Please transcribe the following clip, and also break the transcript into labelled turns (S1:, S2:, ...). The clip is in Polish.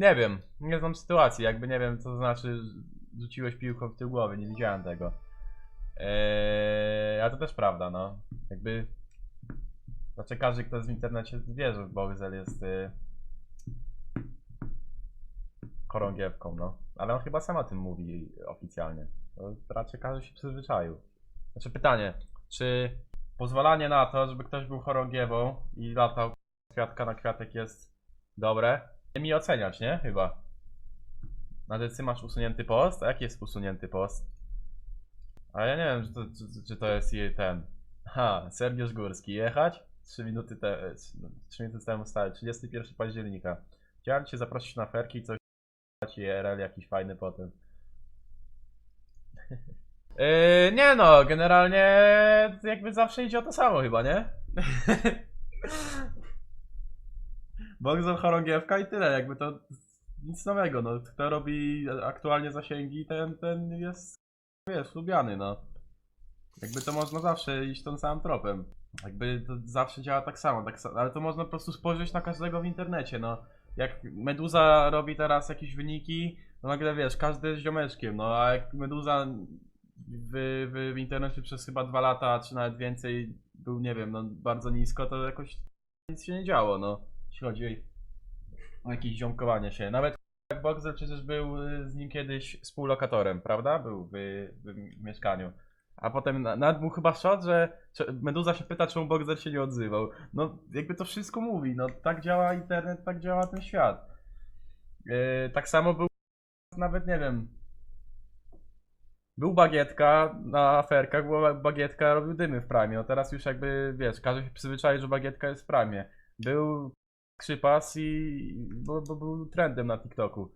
S1: nie wiem, nie znam sytuacji, jakby nie wiem co to znaczy rzuciłeś piłką w tył głowy, nie widziałem tego. Eee, ale to też prawda, no. Jakby znaczy każdy kto jest w internecie wie, że Boxel jest y, chorągiewką, no. Ale on chyba sam o tym mówi oficjalnie. To raczej każdy się przyzwyczaił. Znaczy pytanie, czy pozwalanie na to, żeby ktoś był chorągiewą i latał kwiatka na kwiatek jest dobre? Mi oceniać, nie? Chyba. Na decy masz usunięty post? A jaki jest usunięty post? A ja nie wiem, czy to, czy, czy to jest jej ten. Ha, Sergiusz Górski. Jechać? 3 minuty, te, 3 minuty temu stary, 31 października. Chciałem cię zaprosić na ferki i coś IRL jakiś fajny potem. Yy, nie no, generalnie jakby zawsze idzie o to samo chyba, nie? Boxer chorągiewka i tyle, jakby to nic nowego, no. Kto robi aktualnie zasięgi, ten, ten jest, wiesz, lubiany, no. Jakby to można zawsze iść tą samym tropem. Jakby to zawsze działa tak samo, tak samo, ale to można po prostu spojrzeć na każdego w internecie, no. Jak Meduza robi teraz jakieś wyniki, no nagle wiesz, każdy jest ziomeczkiem, no a jak Meduza w, w, w internecie przez chyba dwa lata, czy nawet więcej był, nie wiem, no bardzo nisko, to jakoś nic się nie działo, no. Jeśli chodzi o jakieś ziomkowanie się. Nawet Boxer przecież był y, z nim kiedyś współlokatorem, prawda? Był w, w mieszkaniu. A potem na- nawet był chyba shot, że Meduza się pyta, czemu Boxer się nie odzywał. No, jakby to wszystko mówi. No, tak działa internet, tak działa ten świat. Yy, tak samo był nawet, nie wiem, był Bagietka na aferkach, bo Bagietka robił dymy w Prime. No teraz już jakby, wiesz, każdy się przyzwyczai, że Bagietka jest w Prime. Był Krzypas i bo, bo był trendem na TikToku.